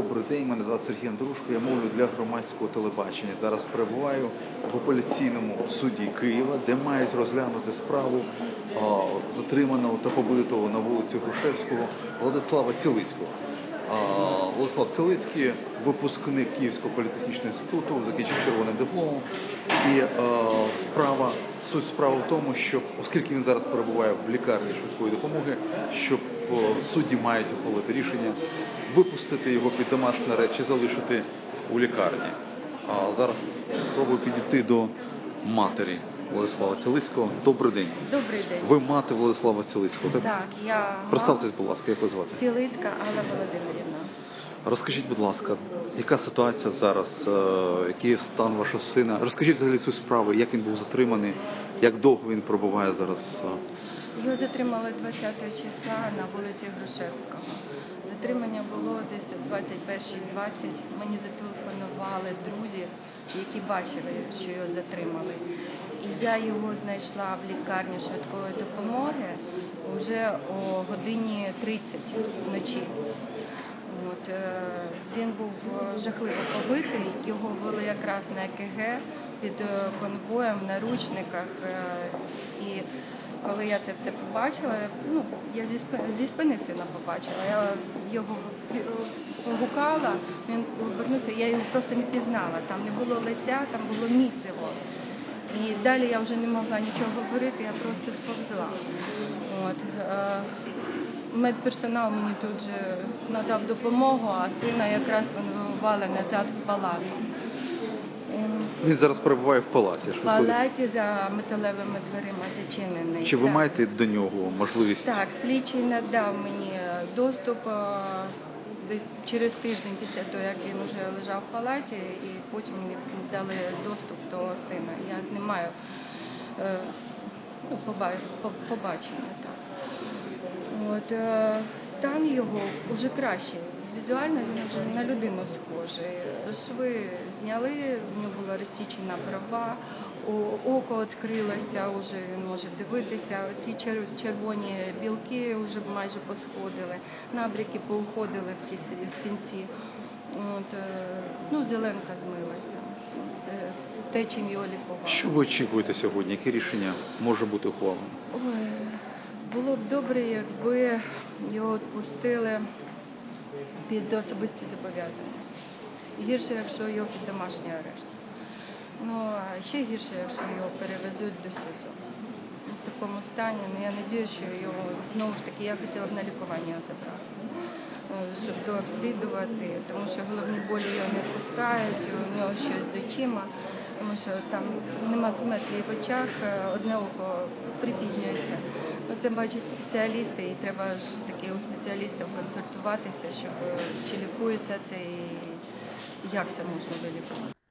день. Мене звати Сергій Андрушко. Я мовлю для громадського телебачення. Зараз перебуваю в апеляційному суді Києва, де мають розглянути справу а, затриманого та побитого на вулиці Грушевського Владислава Цілицького. Владислав Целицький, випускник Київського політехнічного інституту, закінчив червоним дипломом. І е, справа, суть справи в тому, що оскільки він зараз перебуває в лікарні швидкої допомоги, щоб е, судді мають ухвалити рішення випустити його під домашній арешт чи залишити у лікарні. А зараз спробую підійти до матері Владислава Целицького. Добрий день. Добрий день. Ви мати Владислава Целицького, так? Так, я Представтесь, будь ласка, як ви звати? Цілицька Алла Володимирівна. Розкажіть, будь ласка, яка ситуація зараз, е, який стан вашого сина? Розкажіть взагалі цю справу, як він був затриманий, як довго він пробуває зараз. е? Його затримали 20 числа на вулиці Грушевського. Затримання було десь о 21.20. Мені зателефонували друзі, які бачили, що його затримали. Я його знайшла в лікарні швидкої допомоги вже о годині 30 вночі. От, е, він був жахливо побитий, його вели якраз на ЕКГ під е, конвоєм, в наручниках. е, І коли я це все побачила, ну, я зі спини, зі спини сина побачила, я його погукала, він повернувся, я його просто не пізнала. Там не було лиця, там було місиво. І далі я вже не могла нічого говорити, я просто сповзла. От, е, медперсонал мені тут же надав допомогу, а сина якраз вивели назад в палату. Ем, Він зараз перебуває в палаті. В палаті за металевими дверима зачинений. Чи ви Так. маєте до нього можливість? Так, слідчий надав мені доступ е, десь через тиждень після того, як він вже лежав в палаті, і потім мені дали доступ до сина. Я не маю е, ну, побачення. Так. От, е, стан його вже кращий. Візуально він вже на людину схожий. Шви зняли, в нього була розтічена брова, око відкрилося, вже він може дивитися. Ці чер- червоні білки вже майже посходили, набряки поуходили в ці в сінці. От, е, ну, зеленка змилася. Те, чим його лікували. Що ви очікуєте сьогодні? Яке рішення може бути ухвалено? Було б добре, якби його відпустили під особисті зобов'язання. Гірше, якщо його під домашній арешт. Ну, а ще гірше, якщо його перевезуть до СІЗО. В такому стані, ну я сподіваюся, що його знову ж таки я хотіла б на лікування забрати. Ну, Щоб дообслідувати, тому що головні болі його не відпускають, у нього щось з очима, тому що там нема симетрії в очах, е, одне око припізнюється. Ну, це бачать спеціалісти, і треба ж таки у спеціалістів консультуватися, щоб е, чи лікується це і як це можна вилікувати.